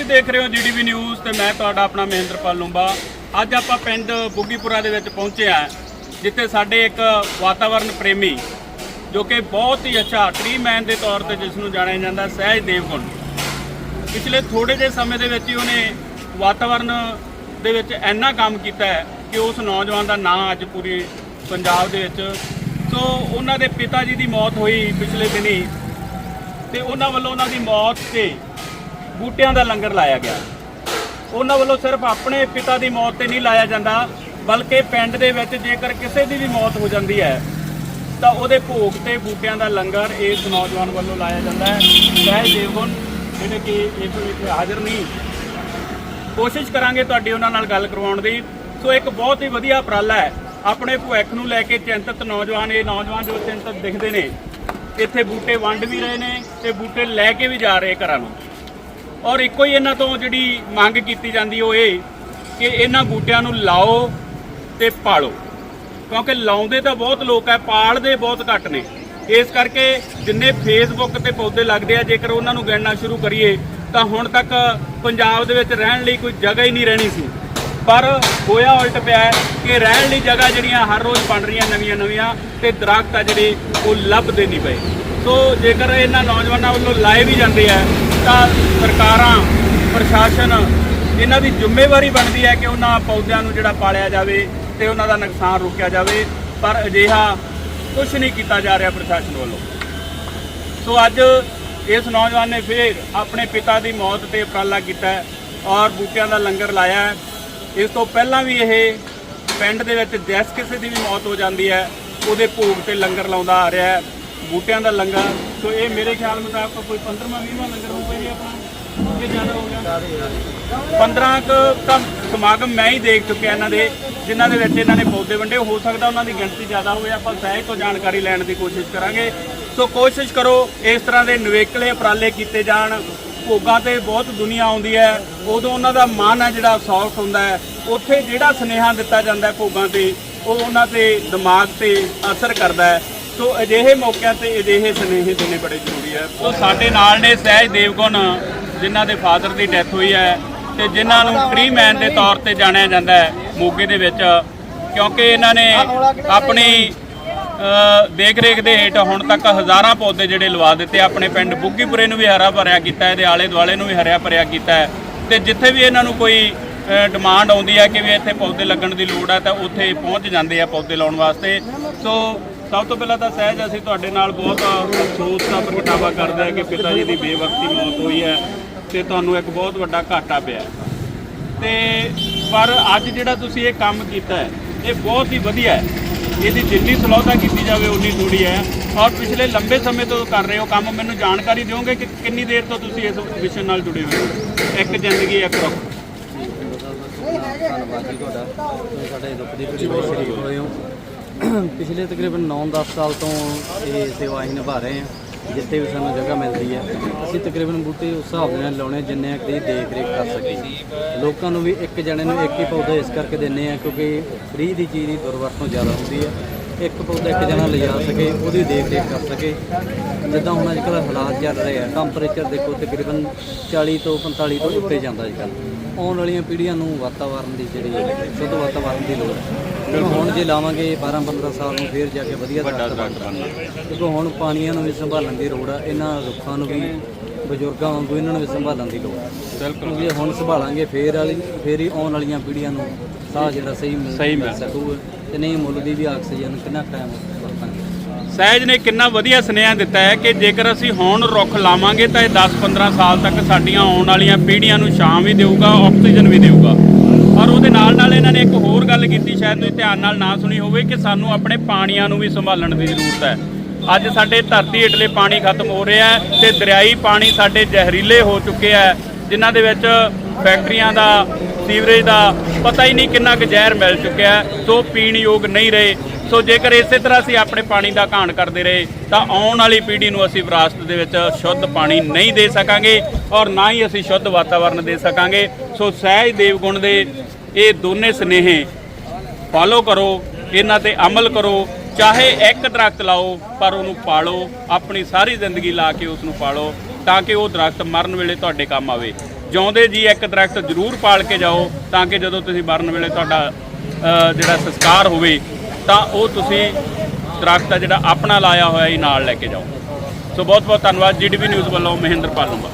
ਤੁਸੀਂ ਦੇਖ ਰਹੇ ਹੋ ਜੀਡੀਵੀ ਨਿਊਜ਼ ਤੇ ਮੈਂ ਤੁਹਾਡਾ ਆਪਣਾ ਮਹਿੰਦਰਪਾਲ ਲੂੰਬਾ। ਅੱਜ ਆਪਾਂ ਪਿੰਡ ਬੁੱਗੀਪੁਰਾ ਦੇ ਵਿੱਚ ਪਹੁੰਚੇ ਆ ਜਿੱਥੇ ਸਾਡੇ ਇੱਕ ਵਾਤਾਵਰਣ ਪ੍ਰੇਮੀ, ਜੋ ਕਿ ਬਹੁਤ ਹੀ ਅੱਛਾ ਟਰੀ ਮੈਨ ਦੇ ਤੌਰ ਤੇ ਜਿਸ ਨੂੰ ਜਾਣਿਆ ਜਾਂਦਾ ਸਹਿਜ ਦੇਵਗੁਣ। ਪਿਛਲੇ ਥੋੜੇ ਜਿਹੇ ਸਮੇਂ ਦੇ ਵਿੱਚ ਹੀ ਉਹਨੇ ਵਾਤਾਵਰਣ ਦੇ ਵਿੱਚ ਇੰਨਾ ਕੰਮ ਕੀਤਾ ਹੈ ਕਿ ਉਸ ਨੌਜਵਾਨ ਦਾ ਨਾਂ ਅੱਜ ਪੂਰੇ ਪੰਜਾਬ ਦੇ ਵਿੱਚ। ਸੋ ਉਹਨਾਂ ਦੇ ਪਿਤਾ ਜੀ ਦੀ ਮੌਤ ਹੋਈ ਪਿਛਲੇ ਦਿਨੀ ਤੇ ਉਹਨਾਂ ਵੱਲੋਂ ਉਹਨਾਂ ਦੀ ਮੌਤ ਤੇ ਬੂਟਿਆਂ ਦਾ ਲੰਗਰ ਲਾਇਆ ਗਿਆ। ਉਹਨਾਂ ਵੱਲੋਂ ਸਿਰਫ ਆਪਣੇ ਪਿਤਾ ਦੀ ਮੌਤ ਤੇ ਨਹੀਂ ਲਾਇਆ ਜਾਂਦਾ, ਬਲਕਿ ਪਿੰਡ ਦੇ ਵਿੱਚ ਜੇਕਰ ਕਿਸੇ ਦੀ ਵੀ ਮੌਤ ਹੋ ਜਾਂਦੀ ਹੈ, ਤਾਂ ਉਹਦੇ ਭੋਗ ਤੇ ਬੂਟਿਆਂ ਦਾ ਲੰਗਰ ਇਸ ਨੌਜਵਾਨ ਵੱਲੋਂ ਲਾਇਆ ਜਾਂਦਾ ਹੈ। ਸਹਿਜ ਦੇਵਗੁਣ ਜਿਹੜੇ ਕਿ ਇਸ ਵਿੱਚ ਹਾਜ਼ਰ ਨਹੀਂ, ਕੋਸ਼ਿਸ਼ ਕਰਾਂਗੇ ਤੁਹਾਡੀ ਉਹਨਾਂ ਨਾਲ ਗੱਲ ਕਰਵਾਉਣ ਦੀ। ਸੋ ਇੱਕ ਬਹੁਤ ਹੀ ਵਧੀਆ ਉਪਰਾਲਾ ਹੈ। ਆਪਣੇ ਭਵਿੱਖ ਨੂੰ ਲੈ ਕੇ ਚਿੰਤਤ ਨੌਜਵਾਨ, ਇਹ ਨੌਜਵਾਨ ਜੋ ਚਿੰਤਤ ਦਿਖਦੇ ਨੇ, ਇੱਥੇ ਬੂਟੇ ਵੰਡ ਵੀ ਰਹੇ ਨੇ ਤੇ ਬੂਟੇ ਲੈ ਕੇ ਵੀ ਜਾ ਰਹੇ ਘਰਾਂ ਨੂੰ। ਔਰ ਇੱਕੋ ਹੀ ਇਹਨਾਂ ਤੋਂ ਜਿਹੜੀ ਮੰਗ ਕੀਤੀ ਜਾਂਦੀ ਉਹ ਇਹ ਕਿ ਇਹਨਾਂ ਬੂਟਿਆਂ ਨੂੰ ਲਾਓ ਤੇ ਪਾਲੋ। ਕਿਉਂਕਿ ਲਾਉਂਦੇ ਤਾਂ ਬਹੁਤ ਲੋਕ ਹੈ ਪਾਲਦੇ ਬਹੁਤ ਘੱਟ ਨੇ। ਇਸ ਕਰਕੇ ਜਿੰਨੇ ਫੇਸਬੁੱਕ ਤੇ ਪੌਦੇ ਲੱਗਦੇ ਆ, ਜੇਕਰ ਉਹਨਾਂ ਨੂੰ ਗਿਣਨਾ ਸ਼ੁਰੂ ਕਰੀਏ, ਤਾਂ ਹੁਣ ਤੱਕ ਪੰਜਾਬ ਦੇ ਵਿੱਚ ਰਹਿਣ ਲਈ ਕੋਈ ਜਗ੍ਹਾ ਹੀ ਨਹੀਂ ਰਹਿਣੀ ਸੀ। ਪਰ ਹੋਇਆ ਉਲਟ ਪਿਆ ਕਿ ਰਹਿਣ ਲਈ ਜਗ੍ਹਾ ਜਿਹੜੀਆਂ ਹਰ ਰੋਜ਼ ਬਣ ਰਹੀਆਂ ਨਵੀਆਂ ਨਵੀਆਂ ਤੇ ਦਰਖਤ ਆ ਜਿਹੜੇ, ਉਹ ਲੱਭਦੇ ਨਹੀਂ ਪਏ। ਸੋ ਜੇਕਰ ਇਹਨਾਂ ਨੌਜਵਾਨਾਂ ਵੱਲੋਂ ਲਾਏ ਵੀ ਜਾਂਦੇ ਆ ਤਾਂ ਸਰਕਾਰਾਂ, ਪ੍ਰਸ਼ਾਸਨ, ਇਹਨਾਂ ਦੀ ਜ਼ਿੰਮੇਵਾਰੀ ਬਣਦੀ ਹੈ ਕਿ ਉਹਨਾਂ ਪੌਦਿਆਂ ਨੂੰ ਜਿਹੜਾ ਪਾਲਿਆ ਜਾਵੇ ਤੇ ਉਹਨਾਂ ਦਾ ਨੁਕਸਾਨ ਰੋਕਿਆ ਜਾਵੇ, ਪਰ ਅਜਿਹਾ ਕੁਝ ਨਹੀਂ ਕੀਤਾ ਜਾ ਰਿਹਾ ਪ੍ਰਸ਼ਾਸਨ ਵੱਲੋਂ। ਸੋ ਅੱਜ ਇਸ ਨੌਜਵਾਨ ਨੇ ਫਿਰ ਆਪਣੇ ਪਿਤਾ ਦੀ ਮੌਤ ਤੇ ਉਪਰਾਲਾ ਕੀਤਾ ਔਰ ਬੂਟਿਆਂ ਦਾ ਲੰਗਰ ਲਾਇਆ ਇਸ ਤੋਂ ਪਹਿਲਾਂ ਵੀ ਇਹ ਪਿੰਡ ਦੇ ਵਿੱਚ ਜਿਸ ਕਿਸੇ ਦੀ ਵੀ ਮੌਤ ਹੋ ਜਾਂਦੀ ਹੈ, ਉਹਦੇ ਭੋਗ ਤੇ ਲੰਗਰ ਲਾਉਂਦਾ ਆ ਰਿਹਾ ਬੂਟਿਆਂ ਦਾ ਲੰਗਰ ਸੋ ਇਹ ਮੇਰੇ ਖਿਆਲ ਮੁਤਾਬਕ ਕੋਈ 15ਵਾਂ 20ਵਾਂ ਲੰਗਰ ਹੋਊਗਾ ਜੀ ਆਪਣਾ। ਅੱਗੇ ਜ਼ਿਆਦਾ ਹੋ ਗਿਆ। 15 ਕੁ ਤਾਂ ਸਮਾਗਮ ਮੈਂ ਹੀ ਦੇਖ ਚੁੱਕਿਆ ਇਹਨਾਂ ਦੇ, ਜਿਨ੍ਹਾਂ ਦੇ ਵਿੱਚ ਇਹਨਾਂ ਨੇ ਪੌਦੇ ਵੰਡੇ। ਹੋ ਸਕਦਾ ਉਹਨਾਂ ਦੀ ਗਿਣਤੀ ਜ਼ਿਆਦਾ ਹੋਵੇ, ਆਪਾਂ ਸਹਿਜ ਤੋਂ ਜਾਣਕਾਰੀ ਲੈਣ ਦੀ ਕੋਸ਼ਿਸ਼ ਕਰਾਂਗੇ। ਸੋ ਕੋਸ਼ਿਸ਼ ਕਰੋ ਇਸ ਤਰ੍ਹਾਂ ਦੇ ਨਿਵੇਕਲੇ ਉਪਰਾਲੇ ਕੀਤੇ ਜਾਣ। ਭੋਗਾਂ ਤੇ ਬਹੁਤ ਦੁਨੀਆ ਆਉਂਦੀ ਹੈ। ਉਦੋਂ ਉਹਨਾਂ ਦਾ ਮਨ ਹੈ ਜਿਹੜਾ ਸੌਫਟ ਹੁੰਦਾ ਹੈ। ਉੱਥੇ ਜਿਹੜਾ ਸਨੇਹਾ ਦਿੱਤਾ ਜਾਂਦਾ ਹੈ ਭੋਗਾਂ ਤੇ, ਉਹ ਉਹਨਾਂ ਤੇ ਦਿਮਾਗ ਤੇ ਅਸਰ ਕਰਦਾ ਹੈ। ਸੋ ਅਜਿਹੇ ਮੌਕਿਆਂ ਤੇ ਅਜਿਹੇ ਸੁਨੇਹੇ ਦੇਣੇ ਬੜੇ ਜ਼ਰੂਰੀ ਹੈ ਸੋ ਸਾਡੇ ਨਾਲ ਨੇ ਸਹਿਜ ਦੇਵਗੁਣ, ਜਿਨ੍ਹਾਂ ਦੇ ਫਾਦਰ ਦੀ ਡੈਥ ਹੋਈ ਹੈ ਤੇ ਜਿਨ੍ਹਾਂ ਨੂੰ ਟਰੀ ਮੈਨ ਦੇ ਤੌਰ ਤੇ ਜਾਣਿਆ ਜਾਂਦਾ ਹੈ ਮੋਗੇ ਦੇ ਵਿੱਚ, ਕਿਉਂਕਿ ਇਹਨਾਂ ਨੇ ਆਪਣੀ ਦੇਖ ਰੇਖ ਦੇ ਹੇਠ ਹੁਣ ਤੱਕ ਹਜ਼ਾਰਾਂ ਪੌਦੇ ਜਿਹੜੇ ਲਵਾ ਦਿੱਤੇ ਆਪਣੇ ਪਿੰਡ ਬੁੱਗੀਪੁਰੇ ਨੂੰ ਵੀ ਹਰਾ ਭਰਿਆ ਕੀਤਾ ਹੈ ਇਹਦੇ ਆਲੇ ਦੁਆਲੇ ਨੂੰ ਵੀ ਹਰਿਆ ਭਰਿਆ ਕੀਤਾ ਹੈ। ਤੇ ਜਿੱਥੇ ਵੀ ਇਹਨਾਂ ਨੂੰ ਕੋਈ ਡਿਮਾਂਡ ਆਉਂਦੀ ਹੈ ਕਿ ਵੀ ਇੱਥੇ ਪੌਦੇ ਲੱਗਣ ਦੀ ਲੋੜ ਹੈ, ਤਾਂ ਉੱਥੇ ਪਹੁੰਚ ਜਾਂਦੇ ਆ ਪੌਦੇ ਲਾਉਣ ਵਾਸਤੇ। ਸੋ ਸਭ ਤੋਂ ਪਹਿਲਾਂ ਤਾਂ ਸਹਿਜ ਅਸੀਂ ਤੁਹਾਡੇ ਨਾਲ ਬਹੁਤ ਅਫਸੋਸ ਦਾ ਪ੍ਰਗਟਾਵਾ ਕਰਦੇ ਹਾਂ ਕਿ ਪਿਤਾ ਜੀ ਦੀ ਬੇਵਕਤੀ ਮੌਤ ਹੋਈ ਹੈ ਤੇ ਤੁਹਾਨੂੰ ਇੱਕ ਬਹੁਤ ਵੱਡਾ ਘਾਟਾ ਪਿਆ। ਹੈ। ਤੇ ਪਰ ਅੱਜ ਜਿਹੜਾ ਤੁਸੀਂ ਇਹ ਕੰਮ ਕੀਤਾ ਹੈ, ਇਹ ਬਹੁਤ ਹੀ ਵਧੀਆ ਹੈ। ਇਹਦੀ ਜਿੰਨੀ ਸਲਾਹਤਾ ਕੀਤੀ ਜਾਵੇ, ਉਨੀ ਥੋੜੀ ਹੈ। ਔਰ ਪਿਛਲੇ ਲੰਬੇ ਸਮੇਂ ਤੋਂ ਕਰ ਰਹੇ ਹੋ ਕੰਮ, ਮੈਨੂੰ ਜਾਣਕਾਰੀ ਦਿਓਗੇ ਕਿ ਕਿੰਨੀ ਦੇਰ ਤੋਂ ਤੁਸੀਂ ਇਸ ਮਿਸ਼ਨ ਨਾਲ ਜੁੜੇ ਹੋਏ ਹੋ? ਇੱਕ ਜ਼ਿੰਦਗੀ, ਇੱਕ ਰੁੱਖ। ਧੰਨਵਾਦ ਜੀ ਤੁਹਾਡਾ। ਤੁਸੀਂ ਸਾਡੇ ਦੁੱਖ ਦੀ ਘੜੀ ਹੋ। ਪਿਛਲੇ ਤਕਰੀਬਨ 9-10 ਸਾਲ ਤੋਂ ਇਹ ਸੇਵਾ ਅਸੀਂ ਨਿਭਾ ਰਹੇ ਹਾਂ, ਜਿੱਥੇ ਵੀ ਸਾਨੂੰ ਜਗ੍ਹਾ ਮਿਲਦੀ ਹੈ। ਅਸੀਂ ਤਕਰੀਬਨ ਬੂਟੇ ਉਸ ਹਿਸਾਬ ਦੇ ਨਾਲ ਲਾਉਣੇ ਜਿੰਨੇ ਕਿ ਦੇਖ ਰੇਖ ਕਰ ਸਕੀਏ। ਲੋਕਾਂ ਨੂੰ ਵੀ ਇੱਕ ਜਣੇ ਨੂੰ ਇੱਕ ਹੀ ਪੌਦਾ ਇਸ ਕਰਕੇ ਦਿੰਨੇ ਆ ਕਿਉਂਕਿ ਫ੍ਰੀ ਦੀ ਚੀਜ਼ ਦੀ ਦੁਰਵਰਤੋਂ ਜ਼ਿਆਦਾ ਹੁੰਦੀ ਹੈ। ਇੱਕ ਪੌਦਾ ਇੱਕ ਜਣਾ ਲਿਜਾ ਸਕੇ, ਉਹਦੀ ਦੇਖ ਰੇਖ ਕਰ ਸਕੇ। ਜਿੱਦਾਂ ਹੁਣ ਅੱਜ ਕੱਲ੍ਹ ਹਾਲਾਤ ਚੱਲ ਰਹੇ ਆ ਟੈਂਪਰੇਚਰ ਦੇਖੋ ਤਕਰੀਬਨ 40 ਤੋਂ 45 ਤੋਂ ਉੱਤੇ ਜਾਂਦਾ ਅੱਜ ਕੱਲ੍ਹ ਆਉਣ ਵਾਲੀਆਂ ਪੀੜ੍ਹੀਆਂ ਨੂੰ ਵਾਤਾਵਰਣ ਦੀ ਜਿਹੜੀ ਸ਼ੁੱਧ ਵਾਤਾਵਰਣ ਦੀ ਲੋੜ ਹੈ। ਕਿਉਂਕਿ ਹੁਣ ਜੇ ਲਾਵਾਂਗੇ 12 15 ਸਾਲ ਨੂੰ ਫੇਰ ਜਾ ਕੇ ਵਧੀਆ ਵੱਡਾ ਦਰਖਤ ਬਣਨਾ। ਕਿਉਂਕਿ ਹੁਣ ਪਾਣੀਆਂ ਨੂੰ ਵੀ ਸੰਭਾਲਣ ਦੀ ਲੋੜ ਆ ਇਹਨਾਂ ਰੁੱਖਾਂ ਨੂੰ ਵੀ ਬਜ਼ੁਰਗਾਂ ਵਾਂਗੂ ਇਹਨਾਂ ਨੂੰ ਵੀ ਸੰਭਾਲਣ ਦੀ ਲੋੜ ਬਿਲਕੁਲ। ਜੇ ਹੁਣ ਸੰਭਾਲਾਂਗੇ ਫੇਰ ਵਾਲੀ ਫੇਰ ਹੀ ਆਉਣ ਵਾਲੀਆਂ ਪੀੜ੍ਹੀਆਂ ਨੂੰ ਸਾਹ ਜਿਹੜਾ ਸਹੀ ਮਿਲ ਸਕੂਗਾ ਤੇ ਨਹੀਂ ਮੁੱਲ ਦੀ ਵੀ ਆਕਸੀਜਨ ਕਿੰਨਾ ਟਾਈਮ ਵਰਤਾਂਗੇ। ਸਹਿਜ ਨੇ ਕਿੰਨਾ ਵਧੀਆ ਸੁਨੇਹਾ ਦਿੱਤਾ ਹੈ ਕਿ ਜੇਕਰ ਅਸੀਂ ਹੁਣ ਰੁੱਖ ਲਾਵਾਂਗੇ ਤਾਂ ਇਹ 10-15 ਸਾਲ ਤੱਕ ਸਾਡੀਆਂ ਆਉਣ ਵਾਲੀਆਂ ਪੀੜ੍ਹੀਆਂ ਨੂੰ ਛਾਂ ਵੀ ਦੇਊਗਾ ਆਕਸੀਜਨ ਵੀ ਦੇਊਗਾ। ਔਰ ਉਹਦੇ ਨਾਲ ਨਾਲ ਇਹਨਾਂ ਨੇ ਇੱਕ ਹੋਰ ਗੱਲ ਕੀਤੀ, ਸ਼ਾਇਦ ਤੁਸੀਂ ਧਿਆਨ ਨਾਲ ਨਾ ਸੁਣੀ ਹੋਵੇ, ਕਿ ਸਾਨੂੰ ਆਪਣੇ ਪਾਣੀਆਂ ਨੂੰ ਵੀ ਸੰਭਾਲਣ ਦੀ ਜ਼ਰੂਰਤ ਹੈ। ਅੱਜ ਸਾਡੇ ਧਰਤੀ ਹੇਠਲੇ ਪਾਣੀ ਖਤਮ ਹੋ ਰਿਹਾ ਹੈ ਤੇ ਦਰਿਆਈ ਪਾਣੀ ਸਾਡੇ ਜ਼ਹਿਰੀਲੇ ਹੋ ਚੁੱਕੇ ਹੈ, ਜਿਨ੍ਹਾਂ ਦੇ ਵਿੱਚ ਫੈਕਟਰੀਆਂ ਦਾ, ਸੀਵਰੇਜ ਦਾ ਪਤਾ ਹੀ ਨਹੀਂ ਕਿੰਨਾ ਕੁ ਜ਼ਹਿਰ ਮਿਲ ਚੁੱਕਿਆ ਸੋ ਪੀਣ ਯੋਗ ਨਹੀਂ ਰਹੇ। ਸੋ ਜੇਕਰ ਇਸੇ ਤਰ੍ਹਾਂ ਅਸੀਂ ਆਪਣੇ ਪਾਣੀ ਦਾ ਘਾਣ ਕਰਦੇ ਰਹੇ, ਤਾਂ ਆਉਣ ਵਾਲੀ ਪੀੜ੍ਹੀ ਨੂੰ ਅਸੀਂ ਵਿਰਾਸਤ ਦੇ ਵਿੱਚ ਸ਼ੁੱਧ ਪਾਣੀ ਨਹੀਂ ਦੇ ਸਕਾਂਗੇ ਔਰ ਨਾ ਹੀ ਅਸੀਂ ਸ਼ੁੱਧ ਵਾਤਾਵਰਣ ਦੇ ਸਕਾਂਗੇ। ਸੋ ਸਹਿਜ ਦੇਵਗੁਣ ਦੇ ਇਹ ਦੋਨੇ ਸਨੇਹੇ ਫਾਲੋ ਕਰੋ, ਇਹਨਾਂ ਤੇ ਅਮਲ ਕਰੋ, ਚਾਹੇ ਇੱਕ ਦਰਖਤ ਲਾਓ, ਪਰ ਉਹਨੂੰ ਪਾਲੋ, ਆਪਣੀ ਸਾਰੀ ਜ਼ਿੰਦਗੀ ਲਾ ਕੇ ਉਸ ਨੂੰ ਪਾਲੋ, ਤਾਂ ਕਿ ਉਹ ਦਰਖਤ ਮਰਨ ਵੇਲੇ ਤੁਹਾਡੇ ਕੰਮ ਆਵੇ। ਜਿਉਂਦੇ ਜੀ ਇੱਕ ਦਰਖਤ ਜ਼ਰੂਰ ਪਾਲ ਕੇ ਜਾਓ, ਤਾਂ ਕਿ ਜਦੋਂ ਤੁਸੀਂ ਮਰਨ ਵੇਲੇ ਤੁਹਾਡਾ ਜਿਹੜਾ ਸੰਸਕਾਰ ਹੋਵੇ, ਤਾਂ ਉਹ ਤੁਸੀਂ ਦਰਖਤ ਜਿਹੜਾ ਆਪਣਾ ਲਾਇਆ ਹੋਇਆ ਹੀ ਨਾਲ ਲੈ ਕੇ ਜਾਓ। ਸੋ ਬਹੁਤ ਬਹੁਤ ਧੰਨਵਾਦ ਜੀਡੀਪੀ ਨਿਊਜ਼ ਵੱਲੋਂ ਮਹਿੰਦਰ ਪਾਲੂੰਗਾ